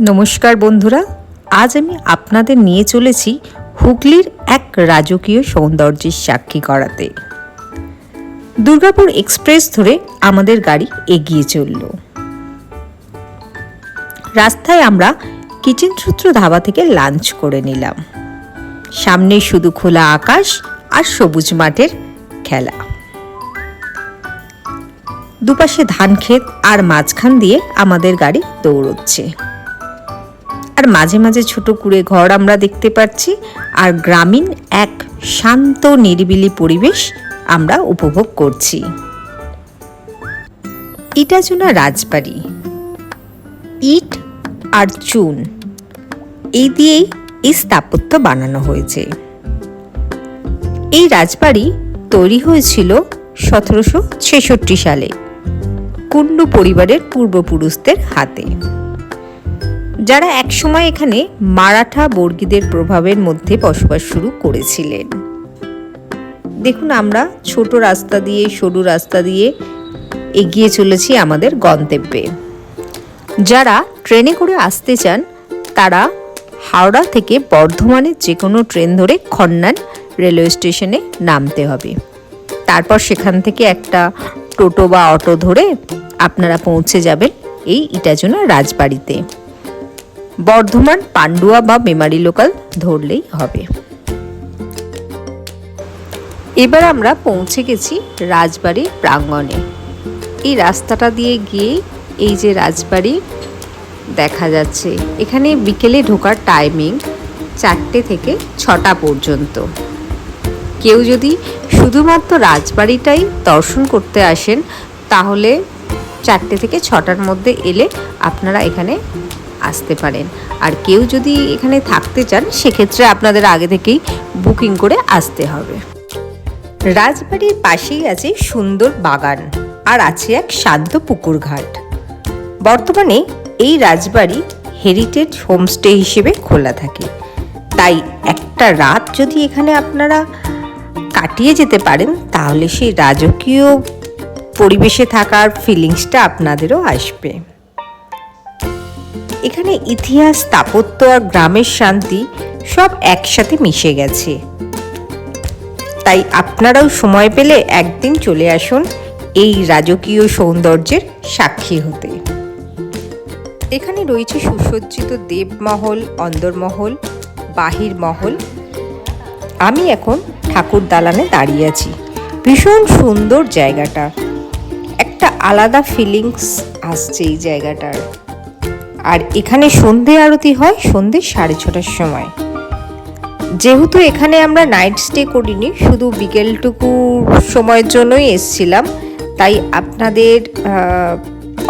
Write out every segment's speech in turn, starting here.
নমস্কার বন্ধুরা, আজ আমি আপনাদের নিয়ে চলেছি হুগলির এক রাজকীয় সৌন্দর্যের সাক্ষী করাতে দুর্গাপুর এক্সপ্রেস ধরে আমাদের গাড়ি এগিয়ে চলল। রাস্তায় আমরা কিচেন সূত্র ধাবা থেকে লাঞ্চ করে নিলাম। সামনে শুধু খোলা আকাশ আর সবুজ মাঠের খেলা। দুপাশে ধান ক্ষেত আর মাঝখান দিয়ে আমাদের গাড়ি দৌড়চ্ছে। আর মাঝে মাঝে ছোট কুড়ে ঘর আমরা দেখতে পাচ্ছি। আর গ্রামীণ এক শান্ত, নিরিবিলি পরিবেশ আমরা উপভোগ করছি। ইটাচুনা রাজবাড়ি। ইট আর চুন, এই দিয়েই এই স্থাপত্য বানানো হয়েছে। এই রাজবাড়ি তৈরি হয়েছিল সতেরোশো ছেষট্টি সালে। কুন্ডু পরিবারের পূর্বপুরুষদের হাতে। যারা একসময় এখানে মারাঠা বর্গীদের প্রভাবের মধ্যে বসবাস শুরু করেছিলেন। দেখুন আমরা ছোট রাস্তা দিয়ে, সরু রাস্তা দিয়ে এগিয়ে চলেছি আমাদের গন্তব্যে। যারা ট্রেনে করে আসতে চান, তারা হাওড়া থেকে বর্ধমানের যে কোনো ট্রেন ধরে খন্নান রেলওয়ে স্টেশনে নামতে হবে। তারপর সেখান থেকে একটা টোটো বা অটো ধরে আপনারা পৌঁছে যাবেন এই ইটাজোনা রাজবাড়িতে। বর্ধমান, পান্ডুয়া বা মেমারি লোকাল ধরলেই হবে। এবার আমরা পৌঁছে গেছি রাজবাড়ির প্রাঙ্গণে। এই রাস্তাটা দিয়ে গিয়ে এই যে রাজবাড়ি দেখা যাচ্ছে, এখানে বিকেলে ঢোকার টাইমিং চারটে থেকে ছটা পর্যন্ত। কেউ যদি শুধুমাত্র রাজবাড়িটাই দর্শন করতে আসেন, তাহলে চারটে থেকে ছটার মধ্যে এলে আপনারা এখানে আসতে পারেন। আর কেউ যদি এখানে থাকতে চান, সেক্ষেত্রে আপনাদের আগে থেকেই বুকিং করে আসতে হবে। রাজবাড়ির পাশেই আছে সুন্দর বাগান আর আছে এক শান্ত পুকুর ঘাট। বর্তমানে এই রাজবাড়ি হেরিটেজ হোমস্টে হিসেবে খোলা থাকে। তাই একটা রাত যদি এখানে আপনারা কাটিয়ে যেতে পারেন, তাহলে সেই রাজকীয় পরিবেশে থাকার ফিলিংসটা আপনাদেরও আসবে। এখানে ইতিহাস, স্থাপত্য আর গ্রামের শান্তি সব একসাথে মিশে গেছে। তাই আপনারাও সময় পেলে একদিন চলে আসুন এই রাজকীয় সৌন্দর্যের সাক্ষী হতে। এখানে রয়েছে সুসজ্জিত দেবমহল, অন্দরমহল, বাহির মহল। আমি এখন ঠাকুর দালানে দাঁড়িয়ে আছি। ভীষণ সুন্দর জায়গাটা। একটা আলাদা ফিলিংস আসছে এই জায়গাটার। আর এখানে সন্ধে আরতি হয় সন্ধে সাড়ে ছটার সময়। যেহেতু এখানে আমরা নাইট স্টে করিনি, শুধু বিকেলটুকু সময়ের জন্যই এসছিলাম, তাই আপনাদের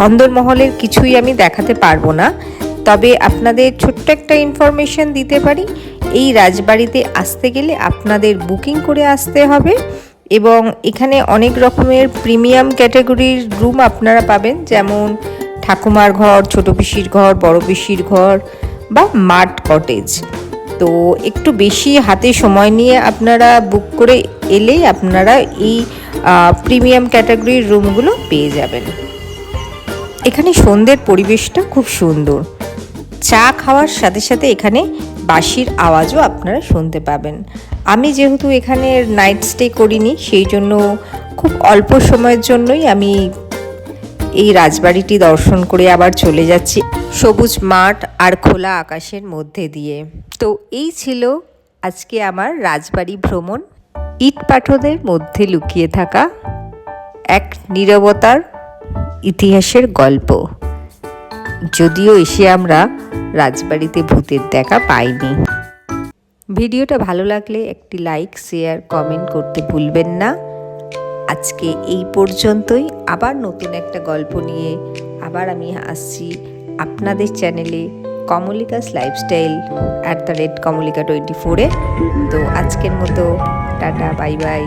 অন্দরমহলের কিছুই আমি দেখাতে পারব না। তবে আপনাদের ছোট্ট একটা ইনফরমেশন দিতে পারি, এই রাজবাড়িতে আসতে গেলে আপনাদের বুকিং করে আসতে হবে এবং এখানে অনেক রকমের প্রিমিয়াম ক্যাটাগরির রুম আপনারা পাবেন, যেমন ঠাকুমার ঘর, ছোট পিসির ঘর, বড় পিসির ঘর বা মাঠ কটেজ তো একটু বেশি হাতে সময় নিয়ে আপনারা বুক করে এলেই আপনারা এই প্রিমিয়াম ক্যাটাগরির রুমগুলো পেয়ে যাবেন। এখানে সন্ধ্যের পরিবেশটা খুব সুন্দর। চা খাওয়ার সাথে সাথে এখানে বাঁশির আওয়াজও আপনারা শুনতে পাবেন। আমি যেহেতু এখানে নাইট স্টে করিনি, সেই জন্য খুব অল্প সময়ের জন্যই আমি এই রাজবাড়িটি দর্শন করে আবার চলে যাচ্ছি সবুজ মাঠ আর খোলা আকাশের মধ্যে দিয়ে। তো এই ছিল আজকে আমার রাজবাড়ি ভ্রমণ। ইট পাথরের মধ্যে লুকিয়ে থাকা এক নীরবতার ইতিহাসের গল্প। যদিও এসে আমরা রাজবাড়িতে ভূতের দেখা পাইনি। ভিডিওটা ভালো লাগলে একটি লাইক, শেয়ার, কমেন্ট করতে ভুলবেন না। আজকে এই পর্যন্তই। আবার নতুন একটা গল্প নিয়ে আবার আমি আসছি আপনাদের চ্যানেলে Kamalika's lifestyle at the rate Kamalika twenty ফোরে। তো আজকের মতো, টাটা, বাই বাই।